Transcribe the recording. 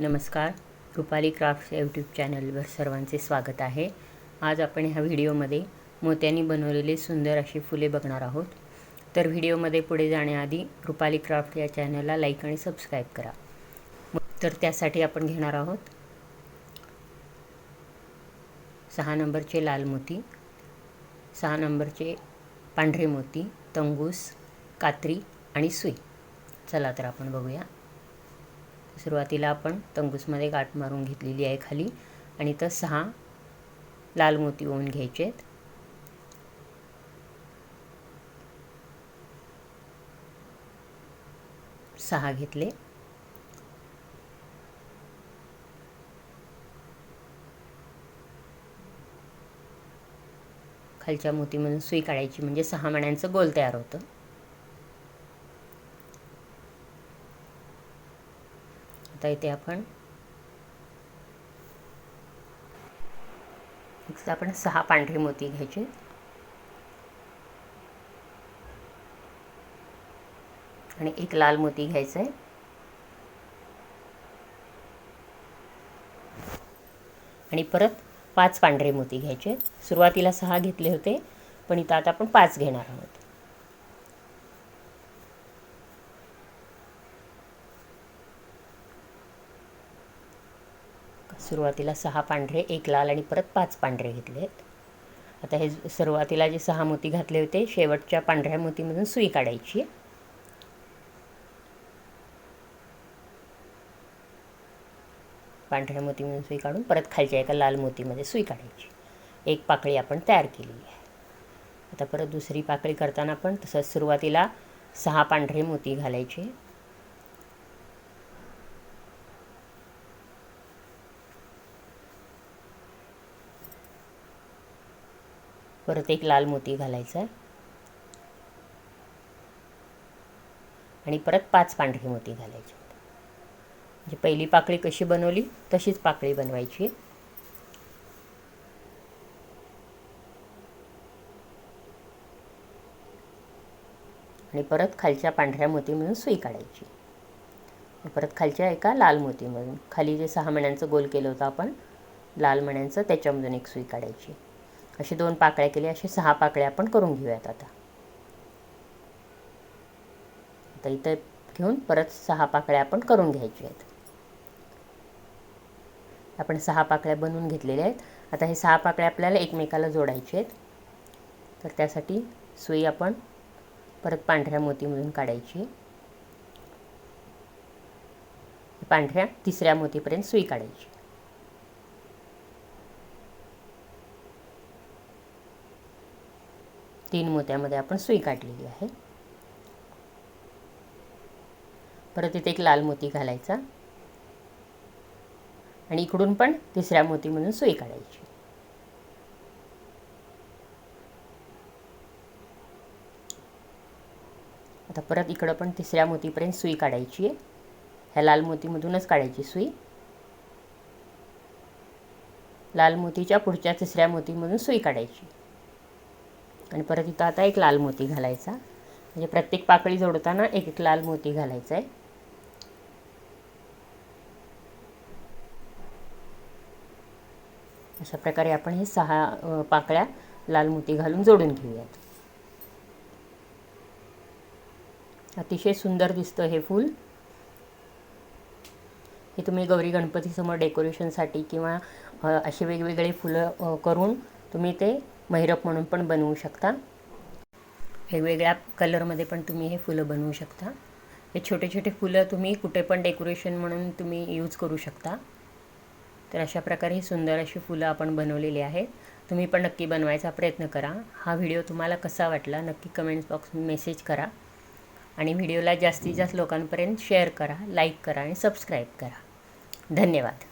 नमस्कार. Rupali crafts YouTube चॅनलवर सर्वांचे स्वागत आहे. आज आपण ह्या व्हिडिओमध्ये मोत्यांनी बनवलेले सुंदर अशी फुले बघणार आहोत. तर व्हिडिओमध्ये पुढे जाण्याआधी रुपाली क्राफ्ट या चॅनलला लाईक आणि सबस्क्राईब करा. तर त्यासाठी आपण घेणार आहोत सहा नंबरचे लाल मोती सहा नंबरचे पांढरे मोती तंगूस कात्री आणि सुई. चला तर आपण बघूया. सुरुवातीला आपण तंगूसमध्ये गाठ मारून घेतलेली आहे खाली आणि तर सहा लाल मोती ओवून घ्यायचे आहेत सहा घेतले. खालच्या मोतीमधून सुई काढायची म्हणजे सहा मण्यांचं गोल तयार होतं. आता इथे आपण. आपण सहा पांढरे मोती घ्यायचे. आणि एक लाल मोती घ्यायचा आहे आणि परत पाच पांढरे मोती घ्यायचे. सुरुवातीला सहा घेतले होते पण इथं आता आपण पाच घेणार आहोत. सुरुवातीला सहा पांढरे एक लाल आणि परत पाच पांढरे घेतले आहेत आता हे सुरुवातीला जे सहा मोती घातले होते शेवटच्या पांढऱ्या मोतीमधून सुई काढायची. पांढऱ्या मोतीमधून सुई काढून परत खालच्या एका लाल मोतीमध्ये सुई काढायची. एक पाकळी आपण तयार केली आहे. आता परत दुसरी पाकळी करताना पण तसंच सुरुवातीला सहा पांढरे मोती घालायचे. परत एक लाल मोती घालायचा. आहे आणि परत पाच पांढरी मोती घालायची. म्हणजे पहिली पाकळी कशी बनवली तशीच पाकळी बनवायची. आणि परत खालच्या पांढऱ्या मोतीमधून सुई काढायची. परत खालच्या एका लाल मोतीमधून खाली जे सहा मण्यांचं गोल केलं होतं आपण लाल मण्यांचं त्याच्यामधून एक सुई काढायची. असे दोन पाकळ्या केल्या असे सहा पाकळ्या आपण करून घेऊयात आता. आता इथं घेऊन परत सहा पाकळ्या आपण करून घ्यायच्या आहेत. आपण सहा पाकळ्या बनवून घेतलेल्या आहेत. आता हे सहा पाकळ्या आपल्याला एकमेकाला जोडायचे आहेत. तर त्यासाठी सुई आपण परत पांढऱ्या मोतीमधून काढायची. पांढऱ्या तिसऱ्या मोतीपर्यंत सुई काढायची. तीन मोत्यामध्ये आपण सुई काढलेली आहे. परत इथे एक लाल मोती घालायचा. आणि इकडून पण तिसऱ्या मोतीमधून सुई काढायची. आता परत इकडं पण तिसऱ्या मोतीपर्यंत सुई काढायची आहे. ह्या लाल मोतीमधूनच काढायची सुई. लाल मोतीच्या पुढच्या तिसऱ्या मोतीमधून सुई काढायची. आणि परत इथं आता एक लाल मोती घालायचा. म्हणजे प्रत्येक पाकळी जोडताना एक एक लाल मोती घालायचा आहे. अशा प्रकारे आपण हे सहा पाकळ्या लाल मोती घालून जोडून घेऊयात. अतिशय सुंदर दिसतं हे फूल. हे तुम्ही गौरी गणपतीसमोर डेकोरेशनसाठी किंवा असे वेगवेगळे फुलं करून तुम्ही ते महिरप म्हणून पण बनवू शकता. वेगवेगळ्या कलरमध्ये पण तुम्ही हे फुलं बनवू शकता. हे छोटे छोटे फुलं तुम्ही कुठे पण डेकोरेशन म्हणून तुम्ही यूज करू शकता. तर अशा प्रकारे ही सुंदर अशी फुलं आपण बनवलेली आहेत. तुम्ही पण नक्की बनवायचा प्रयत्न करा. हा व्हिडिओ तुम्हाला कसा वाटला नक्की कमेंट्स बॉक्स मेसेज करा. आणि व्हिडिओला जास्तीत जास्त लोकांपर्यंत शेअर करा लाईक करा आणि सबस्क्राईब करा. धन्यवाद.